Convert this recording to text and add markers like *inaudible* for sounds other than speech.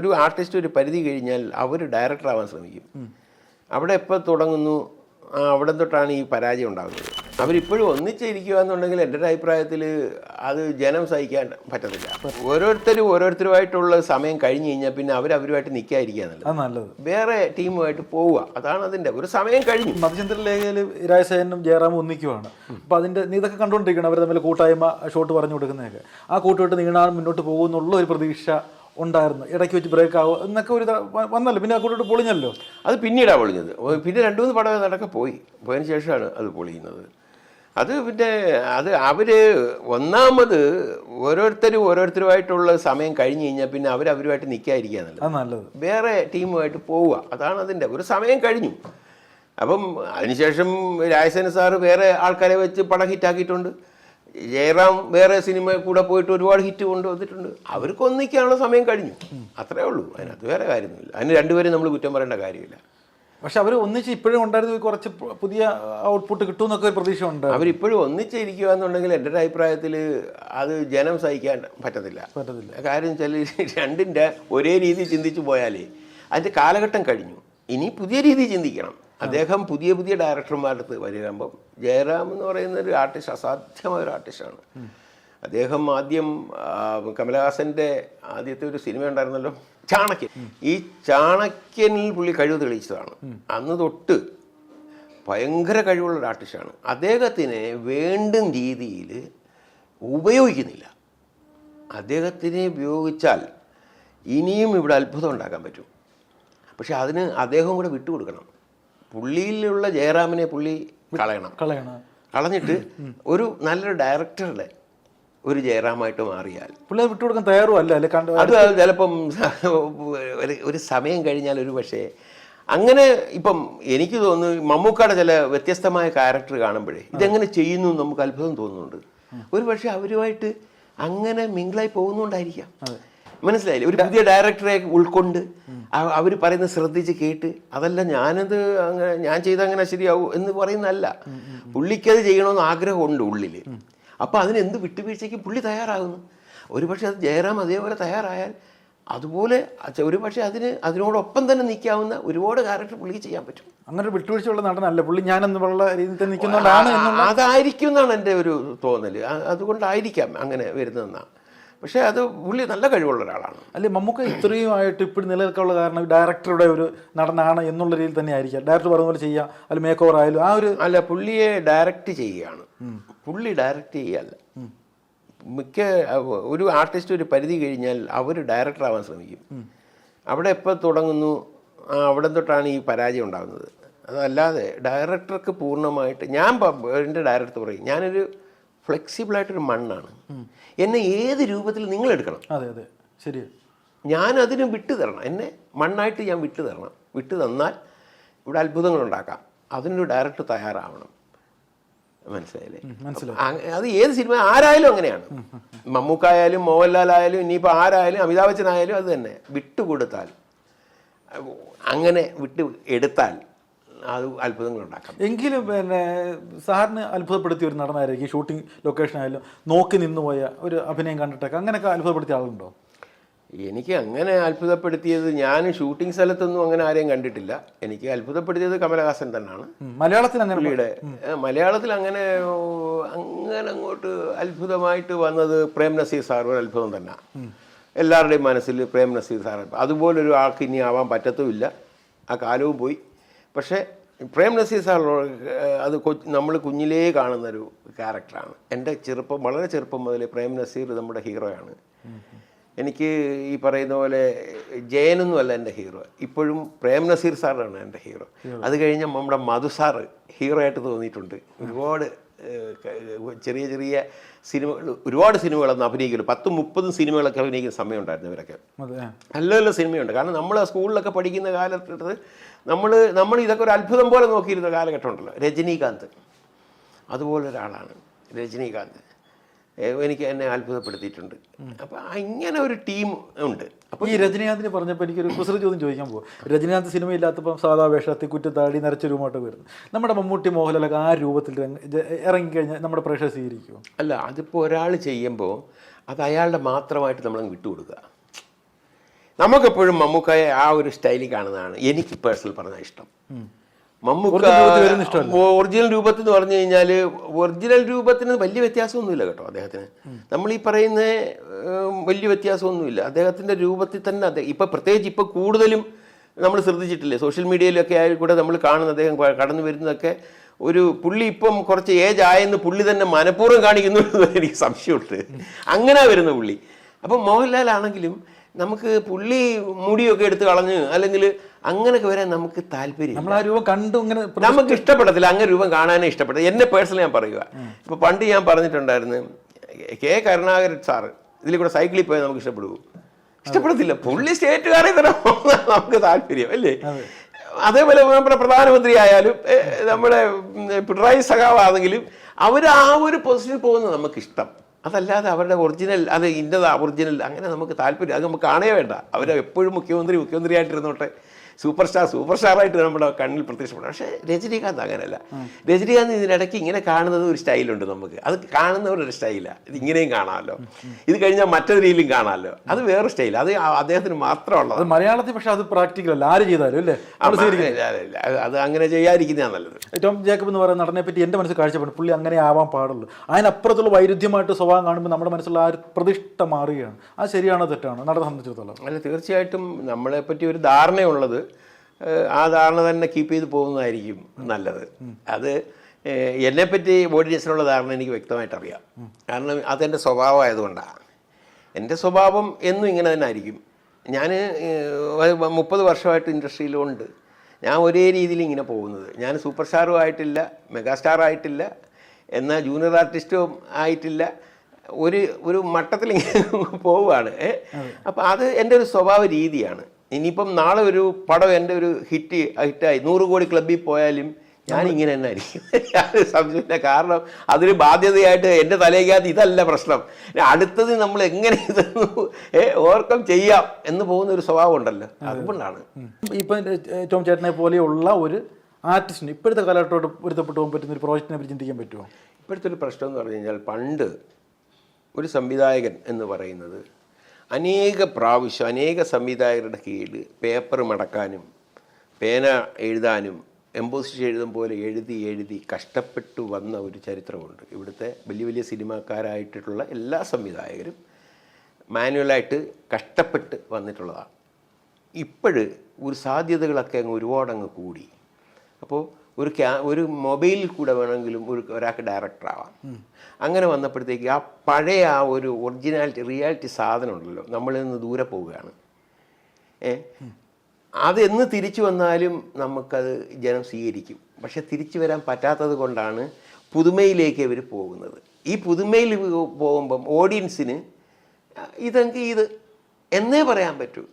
ഒരു ആർട്ടിസ്റ്റ് ഒരു പരിധി കഴിഞ്ഞാൽ അവർ ഡയറക്ടർ ആവാൻ ശ്രമിക്കും അവിടെ എപ്പോൾ തുടങ്ങുന്നു? അവിടെ തൊട്ടാണ് ഈ പരാജയം ഉണ്ടാകുന്നത് അവരിപ്പോഴും ഒന്നിച്ചിരിക്കുക എന്നുണ്ടെങ്കിൽ എന്റെ ഒരു അഭിപ്രായത്തിൽ അത് ജനം സഹിക്കാൻ പറ്റത്തില്ല. ഓരോരുത്തരും ഓരോരുത്തരുമായിട്ടുള്ള സമയം കഴിഞ്ഞ് കഴിഞ്ഞാൽ പിന്നെ അവർ അവരുമായിട്ട് നിൽക്കാതിരിക്കുക നല്ലത്. വേറെ ടീമുമായിട്ട് പോവുക. അതാണ് അതിന്റെ ഒരു സമയം കഴിഞ്ഞു. മധുചന്ദ്രൻ ലേഖയിൽ രാജസേനും ജയറാമും ഒന്നിക്കുവാണ്. അപ്പം അതിന്റെ നീ ഇതൊക്കെ കണ്ടുകൊണ്ടിരിക്കണം അവർ തമ്മിൽ കൂട്ടായ്മ ഷോട്ട് പറഞ്ഞു കൊടുക്കുന്നതൊക്കെ. ആ കൂട്ടുകെട്ട് നീണാൻ മുന്നോട്ട് പോകുമെന്നുള്ള ഒരു പ്രതീക്ഷ ഉണ്ടായിരുന്നു. ഇടയ്ക്ക് വെച്ച് ബ്രേക്ക് ആവുക എന്നൊക്കെ ഒരു വന്നല്ലോ. പിന്നെ കൂട്ടോട്ട് പൊളിഞ്ഞല്ലോ. അത് പിന്നീടാണ് പൊളിഞ്ഞത്. പിന്നെ രണ്ടു മൂന്ന് പടം നടക്കെ പോയി. പോയതിന് ശേഷമാണ് അത് പൊളിയുന്നത്. അത് പിന്നെ അത് അവർ ഒന്നാമത് ഓരോരുത്തരും ഓരോരുത്തരുമായിട്ടുള്ള സമയം കഴിഞ്ഞ് കഴിഞ്ഞാൽ പിന്നെ അവർ നിൽക്കാതിരിക്കുക എന്നുള്ളത് നല്ലത്. വേറെ ടീമുമായിട്ട് പോവുക. അതാണ് അതിന്റെ ഒരു സമയം കഴിഞ്ഞു. അപ്പം അതിനുശേഷം രാജസേന സാറ് വേറെ ആൾക്കാരെ വെച്ച് പടം ഹിറ്റാക്കിയിട്ടുണ്ട് ജയറാം വേറെ സിനിമ കൂടെ പോയിട്ട് ഒരുപാട് ഹിറ്റ് കൊണ്ടുവന്നിട്ടുണ്ട്. അവർക്ക് ഒന്നിക്കാനുള്ള സമയം കഴിഞ്ഞു. അത്രേ ഉള്ളൂ. അതിനകത്ത് വേറെ കാര്യമൊന്നുമില്ല. അതിന് രണ്ടുപേരും നമ്മൾ കുറ്റം പറയേണ്ട കാര്യമില്ല. പക്ഷെ അവർ ഒന്നിച്ച് ഇപ്പോഴും ഉണ്ടായിരുന്നു കുറച്ച് പുതിയ ഔട്ട്പുട്ട് കിട്ടുമെന്നൊക്കെ ഒരു പ്രതീക്ഷ ഉണ്ട് അവരിപ്പോഴും ഒന്നിച്ചിരിക്കുക എന്നുണ്ടെങ്കിൽ എന്റെ ഒരു അഭിപ്രായത്തിൽ അത് ജനം സഹിക്കാൻ പറ്റത്തില്ല. പറ്റത്തില്ല. കാര്യം വെച്ചാൽ *laughs* രണ്ടിന്റെ ഒരേ രീതി ചിന്തിച്ചു പോയാലേ അതിന്റെ കാലഘട്ടം കഴിഞ്ഞു. ഇനി പുതിയ രീതി ചിന്തിക്കണം. അദ്ദേഹം പുതിയ പുതിയ ഡയറക്ടർമാരുടെ അടുത്ത് വരുമ്പം ജയറാം എന്ന് പറയുന്ന ഒരു ആർട്ടിസ്റ്റ് അസാധ്യമായ ഒരു ആർട്ടിസ്റ്റാണ്. അദ്ദേഹം ആദ്യം കമലഹാസന്റെ കമലഹാസന്റെ ആദ്യത്തെ ഒരു സിനിമ ഉണ്ടായിരുന്നല്ലോ ചാണക്യൻ. ഈ ചാണക്യനിൽ പുള്ളി കഴിവ് തെളിയിച്ചതാണ്. അന്ന് തൊട്ട് ഭയങ്കര കഴിവുള്ള ഒരു ആർട്ടിസ്റ്റാണ്. അദ്ദേഹത്തിനെ വേണ്ട രീതിയിൽ ഉപയോഗിക്കുന്നില്ല. അദ്ദേഹത്തിനെ ഉപയോഗിച്ചാൽ ഇനിയും ഇവിടെ അത്ഭുതം ഉണ്ടാക്കാൻ പറ്റും. പക്ഷെ അതിന് അദ്ദേഹം കൂടെ വിട്ടുകൊടുക്കണം. പുള്ളിയിലുള്ള ജയറാമിനെ പുള്ളി കളയണം. കളയണം. കളഞ്ഞിട്ട് ഒരു നല്ലൊരു ഡയറക്ടറുടെ ഒരു ജയറാമായിട്ട് മാറിയാൽ. പുള്ളി വിട്ടു കൊടുക്കാൻ തയ്യാറുമല്ല അല്ലെ? കണ്ട് അത് ചിലപ്പം ഒരു- സമയം കഴിഞ്ഞാൽ ഒരു പക്ഷേ അങ്ങനെ ഇപ്പം എനിക്ക് തോന്നുന്നു മമ്മൂക്കയുടെ ചില വ്യത്യസ്തമായ ക്യാരക്ടർ കാണുമ്പോഴേ ഇതെങ്ങനെ ചെയ്യുന്നു നമുക്ക് അത്ഭുതം തോന്നുന്നുണ്ട്. ഒരു പക്ഷേ അവരുമായിട്ട് അങ്ങനെ മിങ്കിളായി പോകുന്നുണ്ടായിരിക്കാം. മനസ്സിലായില്ലേ? ഒരു പുതിയ ഡയറക്ടറെ ഉൾക്കൊണ്ട് അവർ പറയുന്ന ശ്രദ്ധിച്ച് കേട്ട് അതല്ല ഞാനത് അങ്ങനെ ഞാൻ ചെയ്ത അങ്ങനെ ശരിയാവും എന്ന് പറയുന്നതല്ല. പുള്ളിക്കത് ചെയ്യണമെന്ന് ആഗ്രഹമുണ്ട് ഉള്ളിൽ അപ്പോൾ അതിനെന്ത് വിട്ടുവീഴ്ചയ്ക്ക് പുള്ളി തയ്യാറാകുന്നു. ഒരു പക്ഷേ അത് ജയറാം അതേപോലെ തയ്യാറായാൽ അതുപോലെ ഒരുപക്ഷെ ഒരു പക്ഷേ അതിന് അതിനോടൊപ്പം തന്നെ നിൽക്കാവുന്ന ഒരുപാട് ക്യാരക്ടർ പുള്ളിക്ക് ചെയ്യാൻ പറ്റും. അങ്ങനെ ഒരു വിട്ടുവീഴ്ചയുള്ള നടനല്ല? പുള്ളി ഞാൻ എന്നുള്ള രീതിയിൽ തന്നെ നിൽക്കുന്നതുകൊണ്ടാണ് എന്നുള്ള അതായിരിക്കും എന്നാണ് എന്റെ ഒരു തോന്നൽ അതുകൊണ്ടായിരിക്കാം അങ്ങനെ വരുന്നതെന്നാണ് പക്ഷേ അത് പുള്ളി നല്ല കഴിവുള്ള ഒരാളാണ്. അല്ലെ മമ്മൂക്ക ഇത്രയുമായിട്ട് ഇപ്പോഴും നിലനിൽക്കാനുള്ള കാരണം ഡയറക്ടറുടെ ഒരു നടനാണ് എന്നുള്ള രീതിയിൽ തന്നെ ആയിരിക്കാം ഡയറക്ടർ പറഞ്ഞ പോലെ ചെയ്യാം അല്ലെങ്കിൽ മേക്ക് ഓവർ ആയാലും ആ ഒരു അല്ല പുള്ളിയെ ഡയറക്റ്റ് ചെയ്യുകയാണ്. പുള്ളി ഡയറക്റ്റ് ചെയ്യല്ല. മിക്ക ഒരു ആർട്ടിസ്റ്റ് ഒരു പരിധി കഴിഞ്ഞാൽ അവർ ഡയറക്ടർ ആവാൻ ശ്രമിക്കും. അവിടെ എപ്പോൾ തുടങ്ങുന്നു? ആ, അവിടെ തൊട്ടാണ് ഈ പരാജയം ഉണ്ടാകുന്നത്. അതല്ലാതെ ഡയറക്ടർക്ക് പൂർണമായിട്ട് ഞാൻ എന്റെ ഡയറക്ടർ പറയും ഞാനൊരു ഫ്ലെക്സിബിളായിട്ടൊരു മണ്ണാണ്. എന്നെ ഏത് രൂപത്തിൽ നിങ്ങൾ എടുക്കണം അതെ അതെ. ശരി ഞാൻ അതിന് വിട്ടു തരണം. എന്നെ മണ്ണായിട്ട് ഞാൻ വിട്ടു തരണം. വിട്ടു തന്നാൽ ഇവിടെ അത്ഭുതങ്ങൾ ഉണ്ടാക്കാം അതിനൊരു ഡയറക്ടർ തയ്യാറാവണം. മനസ്സിലായില്ലേ? മനസ്സിലായി. അത് ഏത് സിനിമ ആരായാലും അങ്ങനെയാണ്. മമ്മൂക്കായാലും മോഹൻലാൽ ആയാലും ഇനിയിപ്പോൾ ആരായാലും അമിതാഭ് ബച്ചൻ ആയാലും അത് തന്നെ. വിട്ടുകൊടുത്താൽ അങ്ങനെ വിട്ട് എടുത്താൽ അത് അത്ഭുതങ്ങൾ ഉണ്ടാക്കാം എങ്കിലും പിന്നെ സാറിന് അത്ഭുതപ്പെടുത്തിയ ഒരു നടനായിരിക്കും ഷൂട്ടിംഗ് ലൊക്കേഷൻ ആയാലും നോക്കി നിന്നുപോയ ഒരു അഭിനയം കണ്ടിട്ടൊക്കെ അങ്ങനെയൊക്കെ അത്ഭുതപ്പെടുത്തിയ ആളുണ്ടോ? എനിക്ക് അങ്ങനെ അത്ഭുതപ്പെടുത്തിയത് ഞാൻ ഷൂട്ടിംഗ് സ്ഥലത്തൊന്നും അങ്ങനെ ആരെയും കണ്ടിട്ടില്ല. എനിക്ക് അത്ഭുതപ്പെടുത്തിയത് കമലഹാസൻ തന്നെയാണ് മലയാളത്തിൽ അങ്ങനെ പുള്ളിയുടെ മലയാളത്തിൽ അങ്ങനെ അങ്ങനെ അങ്ങോട്ട് അത്ഭുതമായിട്ട് വന്നത് പ്രേം നസീർ സാർ ഒരു അത്ഭുതം തന്നെ. എല്ലാവരുടെയും മനസ്സിൽ പ്രേം നസീർ സാർ അതുപോലൊരു ആൾക്ക് ഇനി ആവാൻ പറ്റത്തുമില്ല. ആ കാലവും പോയി. പക്ഷേ പ്രേം നസീർ സാർ അത് നമ്മൾ കുഞ്ഞിലേ കാണുന്നൊരു ക്യാരക്ടറാണ്. എന്റെ ചെറുപ്പം വളരെ ചെറുപ്പം മുതൽ പ്രേം നസീർ നമ്മുടെ ഹീറോയാണ്. എനിക്ക് ഈ പറയുന്ന പോലെ ജയനൊന്നുമല്ല എന്റെ ഹീറോ. ഇപ്പോഴും പ്രേം നസീർ സാറാണ് എന്റെ ഹീറോ. അത് കഴിഞ്ഞ് നമ്മുടെ മധു സാറ് ഹീറോ ആയിട്ട് തോന്നിയിട്ടുണ്ട്. ഒരുപാട് ചെറിയ ചെറിയ സിനിമകൾ ഒരുപാട് സിനിമകളൊന്നും അഭിനയിക്കുള്ളൂ പത്തും മുപ്പതും സിനിമകളൊക്കെ അഭിനയിക്കുന്ന സമയമുണ്ടായിരുന്നു ഇവരൊക്കെ. നല്ല നല്ല സിനിമയുണ്ട്. കാരണം നമ്മൾ സ്കൂളിലൊക്കെ പഠിക്കുന്ന കാലഘട്ടത്തിൽ നമ്മൾ നമ്മൾ ഇതൊക്കെ ഒരു അത്ഭുതം പോലെ നോക്കിയിരുന്ന കാലഘട്ടം ഉണ്ടല്ലോ രജനീകാന്ത്. അതുപോലൊരാളാണ് രജനീകാന്ത്. എനിക്ക് എന്നെ അത്ഭുതപ്പെടുത്തിയിട്ടുണ്ട്. അപ്പോൾ അങ്ങനെ ഒരു ടീം ഉണ്ട്. അപ്പോൾ ഈ രജനീകാന്തിന് പറഞ്ഞപ്പോൾ എനിക്കൊരു കുസൃതി ചോദ്യം ചോദിക്കാൻ പോകും രജനീകാന്ത് സിനിമ ഇല്ലാത്തപ്പം സാധാ വേഷത്തിൽ കുറ്റത്താടി നിറച്ച രൂപമായിട്ട് വരുന്നു. നമ്മുടെ മമ്മൂട്ടി മോഹൻലാലൊക്കെ ആ രൂപത്തിൽ ഇറങ്ങി കഴിഞ്ഞാൽ ഇറങ്ങിക്കഴിഞ്ഞാൽ നമ്മുടെ പ്രേക്ഷകർ സ്വീകരിക്കുമോ അല്ല അതിപ്പോൾ ഒരാൾ ചെയ്യുമ്പോൾ അത് അയാളുടെ മാത്രമായിട്ട് നമ്മളങ്ങ് വിട്ടുകൊടുക്കുക. നമുക്കെപ്പോഴും മമ്മൂക്കായ ആ ഒരു സ്റ്റൈലിൽ കാണുന്നതാണ് എനിക്ക് പേഴ്സണൽ പറഞ്ഞ ഇഷ്ടം. മമ്മൂക്ക ഒറിജിനൽ രൂപത്തിൽ എന്ന് പറഞ്ഞു കഴിഞ്ഞാൽ ഒറിജിനൽ രൂപത്തിന് വലിയ വ്യത്യാസമൊന്നുമില്ല കേട്ടോ അദ്ദേഹത്തിന്. നമ്മൾ ഈ പറയുന്ന വലിയ വ്യത്യാസമൊന്നുമില്ല. അദ്ദേഹത്തിന്റെ രൂപത്തിൽ തന്നെ അദ്ദേഹം ഇപ്പം പ്രത്യേകിച്ച് ഇപ്പം കൂടുതലും നമ്മൾ ശ്രദ്ധിച്ചിട്ടില്ലേ? സോഷ്യൽ മീഡിയയിലൊക്കെ ആയി കൂടെ നമ്മൾ കാണുന്ന അദ്ദേഹം കടന്നു വരുന്നതൊക്കെ ഒരു പുള്ളി ഇപ്പം കുറച്ച് ഏജ് ആയെന്ന് പുള്ളി തന്നെ മനഃപൂർവം കാണിക്കുന്നു എനിക്ക് സംശയമുണ്ട്. അങ്ങനെ വരുന്ന പുള്ളി. അപ്പം മോഹൻലാൽ ആണെങ്കിലും നമുക്ക് പുള്ളി മുടിയൊക്കെ എടുത്ത് കളഞ്ഞ് അല്ലെങ്കിൽ അങ്ങനെയൊക്കെ വരാൻ നമുക്ക് താല്പര്യം നമ്മൾ ആ രൂപം കണ്ടു ഇങ്ങനെ നമുക്ക് ഇഷ്ടപ്പെടത്തില്ല. അങ്ങനെ രൂപം കാണാനേ ഇഷ്ടപ്പെട്ടത് എന്നെ പേഴ്സണലി ഞാൻ പറയുക ഇപ്പൊ പണ്ട് ഞാൻ പറഞ്ഞിട്ടുണ്ടായിരുന്നു കെ കരുണാകരൻ സാറ് ഇതിൽ കൂടെ സൈക്കിളിൽ പോയാൽ നമുക്ക് ഇഷ്ടപ്പെടുവോ? ഇഷ്ടപ്പെടത്തില്ല. പുള്ളി സ്റ്റേറ്റുകാരെ തന്നെ നമുക്ക് താല്പര്യം അല്ലേ? അതേപോലെ നമ്മുടെ പ്രധാനമന്ത്രി ആയാലും നമ്മുടെ പിണറായി സഖാവാണെങ്കിലും അവർ ആ ഒരു പൊസിഷനിൽ പോകുന്നത് നമുക്ക് ഇഷ്ടം. അതല്ലാതെ അവരുടെ ഒറിജിനൽ അത് ഇന്നതാ ഒറിജിനൽ അങ്ങനെ നമുക്ക് താല്പര്യം അത് നമുക്ക് കാണേ വേണ്ട. അവർ എപ്പോഴും മുഖ്യമന്ത്രി മുഖ്യമന്ത്രി ആയിട്ടിരുന്നോട്ടെ സൂപ്പർ സ്റ്റാർ സൂപ്പർ സ്റ്റാറായിട്ട് നമ്മുടെ കണ്ണിൽ പ്രത്യക്ഷപ്പെടും. പക്ഷേ രജനീകാന്ത് അങ്ങനെയല്ല. രജനീകാന്ത് ഇതിനിടയ്ക്ക് ഇങ്ങനെ കാണുന്നത് ഒരു സ്റ്റൈലുണ്ട് നമുക്ക്. അത് കാണുന്നവരുടെ സ്റ്റൈലാണ് ഇത് ഇങ്ങനെയും കാണാമല്ലോ. ഇത് കഴിഞ്ഞാൽ മറ്റൊരു രീതിയിലും കാണാമല്ലോ. അത് വേറെ സ്റ്റൈൽ അത് അദ്ദേഹത്തിന് മാത്രമുള്ളത് അത് മലയാളത്തിൽ പക്ഷേ അത് പ്രാക്ടിക്കൽ അല്ല. ആര് ചെയ്താലും അല്ലേ? അത് അങ്ങനെ ചെയ്യാതിരിക്കുന്നതാണ് നല്ലത്. ടോം ജേക്കബ് എന്ന് പറയുന്ന നടനെ പറ്റി എന്റെ മനസ്സിൽ കാഴ്ചപ്പെടും പുള്ളി അങ്ങനെ ആവാൻ പാടുള്ളൂ. അതിനപ്പുറത്തുള്ള വൈരുദ്ധ്യമായിട്ട് സ്വഭാവം കാണുമ്പോൾ നമ്മുടെ മനസ്സിലുള്ള ആ ഒരു പ്രതിഷ്ഠ മാറുകയാണ്. അത് ശരിയാണോ തെറ്റാണോ? നടനെ സംബന്ധിച്ചിടത്തോളം. അല്ല തീർച്ചയായിട്ടും നമ്മളെ പറ്റി ഒരു ധാരണയുള്ളത് ആ ധാരണ തന്നെ കീപ്പ് ചെയ്ത് പോകുന്നതായിരിക്കും നല്ലത്. അത് എന്നെപ്പറ്റി ഓഡിയൻസിനുള്ള ധാരണ എനിക്ക് വ്യക്തമായിട്ട് അറിയാം. കാരണം അതെന്റെ സ്വഭാവമായതുകൊണ്ടാണ് എന്റെ സ്വഭാവം എന്നും ഇങ്ങനെ തന്നെ ആയിരിക്കും. ഞാൻ മുപ്പത് വർഷമായിട്ട് ഇൻഡസ്ട്രിയിലുണ്ട്. ഞാൻ ഒരേ രീതിയിൽ ഇങ്ങനെ പോകുന്നത്. ഞാൻ സൂപ്പർ സ്റ്റാറും ആയിട്ടില്ല മെഗാസ്റ്റാർ ആയിട്ടില്ല എന്നാൽ ജൂനിയർ ആർട്ടിസ്റ്റും ആയിട്ടില്ല. ഒരു ഒരു മട്ടത്തിൽ ഇങ്ങനെ *laughs* പോവുകയാണ് അപ്പോൾ അത് എന്റെ ഒരു സ്വഭാവ രീതിയാണ്. ഇനിയിപ്പം നാളെ ഒരു പടം എന്റെ ഒരു ഹിറ്റ് ഹിറ്റായി. നൂറ് കോടി ക്ലബ്ബിൽ പോയാലും ഞാൻ ഇങ്ങനെ തന്നെ ആയിരിക്കും യാതൊരു *laughs* സംശയമില്ല. കാരണം അതൊരു ബാധ്യതയായിട്ട് എന്റെ തലയ്ക്കകത്ത് ഇതല്ല പ്രശ്നം. അടുത്തത് നമ്മൾ എങ്ങനെ ഇത് ഓവർകം ചെയ്യാം എന്ന് പോകുന്ന ഒരു സ്വഭാവം ഉണ്ടല്ലോ. അതുകൊണ്ടാണ്. ഇപ്പം എന്റെ ടോം ചേട്ടനെ പോലെയുള്ള ഒരു ആർട്ടിസ്റ്റിന് ഇപ്പോഴത്തെ കാലഘട്ടത്തോട് പൊരുത്തപ്പെട്ടു പോകാൻ പറ്റുന്ന ഒരു പ്രോജക്റ്റിനെ പറ്റി ചിന്തിക്കാൻ പറ്റുമോ? ഇപ്പോഴത്തെ ഒരു പ്രശ്നം എന്ന് പറഞ്ഞു കഴിഞ്ഞാൽ പണ്ട് ഒരു സംവിധായകൻ എന്ന് പറയുന്നത് അനേക പ്രാവശ്യം അനേക സംവിധായകരുടെ കീഴിൽ പേപ്പർ മടക്കാനും പേന എഴുതാനും എംബോസിഷൻ എഴുതും പോലെ എഴുതി എഴുതി കഷ്ടപ്പെട്ടു വന്ന ഒരു ചരിത്രമുണ്ട്. ഇവിടുത്തെ വലിയ വലിയ സിനിമാക്കാരായിട്ടുള്ള എല്ലാ സംവിധായകരും മാനുവലായിട്ട് കഷ്ടപ്പെട്ട് വന്നിട്ടുള്ളതാണ്. ഇപ്പോഴ് ഒരു സാധ്യതകളൊക്കെ അങ്ങ് ഒരുപാടങ്ങ് കൂടി. അപ്പോൾ ഒരു ക്യാ ഒരു മൊബൈലിൽ കൂടെ വേണമെങ്കിലും ഒരു ഒരാൾക്ക് ഡയറക്ടർ ആവാം. അങ്ങനെ വന്നപ്പോഴത്തേക്ക് ആ പഴയ ആ ഒരു ഒറിജിനാലിറ്റി റിയാലിറ്റി സാധനം ഉണ്ടല്ലോ നമ്മളിൽ നിന്ന് ദൂരെ പോവുകയാണ്. ഏ? അതെന്ന് തിരിച്ചു വന്നാലും നമുക്കത് ജനം സ്വീകരിക്കും. പക്ഷെ തിരിച്ചു വരാൻ പറ്റാത്തത് കൊണ്ടാണ് പുതുമയിലേക്ക് ഇവർ പോകുന്നത്. ഈ പുതുമയിൽ പോകുമ്പം ഓഡിയൻസിന് ഇതെങ്കിൽ ഇത് എന്നേ പറയാൻ പറ്റൂ.